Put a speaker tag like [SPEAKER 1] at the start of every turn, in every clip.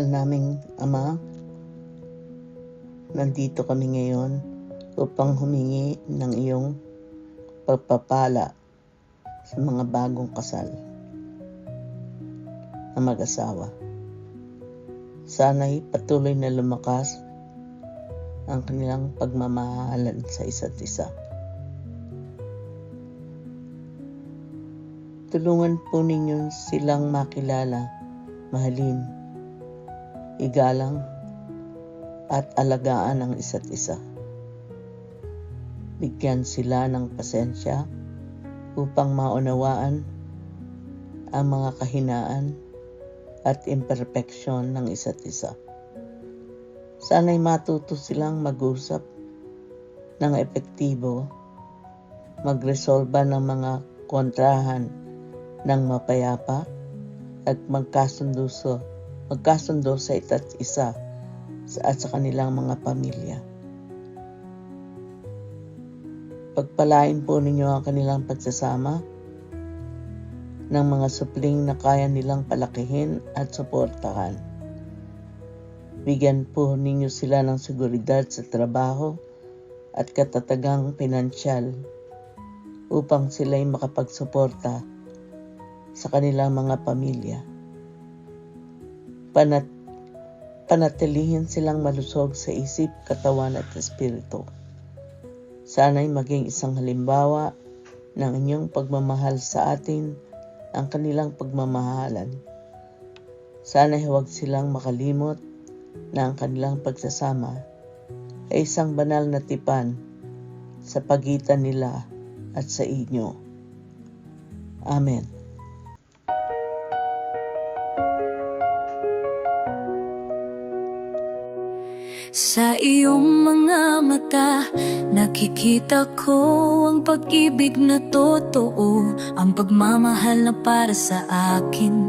[SPEAKER 1] naming Ama, nandito kami ngayon upang humingi ng iyong pagpapala sa mga bagong kasal na mag-asawa. Sana'y patuloy na lumakas ang kanilang pagmamahalan sa isa't isa. Tulungan po ninyo silang makilala, mahalin, igalang, at alagaan ang isa't isa. Bigyan sila ng pasensya upang maunawaan ang mga kahinaan at imperfeksyon ng isa't isa. Sana'y matuto silang mag-usap ng epektibo, magresolba ng mga kontrahan ng mapayapa at magkasundo magkasundo sa ita't isa sa, at sa kanilang mga pamilya. Pagpalain po ninyo ang kanilang pagsasama ng mga supling na kaya nilang palakihin at suportahan. Bigyan po ninyo sila ng seguridad sa trabaho at katatagang pinansyal upang sila'y makapagsuporta sa kanilang mga pamilya. Panat panatilihin silang malusog sa isip, katawan at espiritu. Sana'y maging isang halimbawa ng inyong pagmamahal sa atin ang kanilang pagmamahalan. Sana'y huwag silang makalimot na ang kanilang pagsasama ay isang banal na tipan sa pagitan nila at sa inyo. Amen.
[SPEAKER 2] Sa iyong mga mata Nakikita ko ang pag-ibig na totoo Ang pagmamahal na para sa akin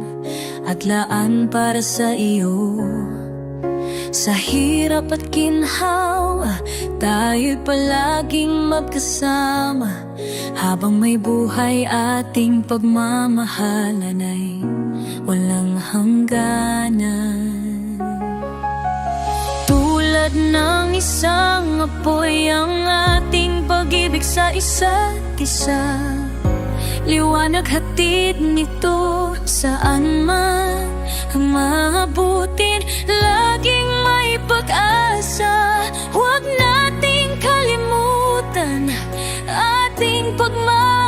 [SPEAKER 2] At laan para sa iyo. Sa hirap at ginhawa Tayo'y palaging magkasama Habang may buhay ating pagmamahalan ay Walang hangganan ng isang apoy ang ating pag-ibig sa isa't isa. Liwanag hatid nito saan man ang Laging may pag-asa. Huwag nating kalimutan ating pagmamahal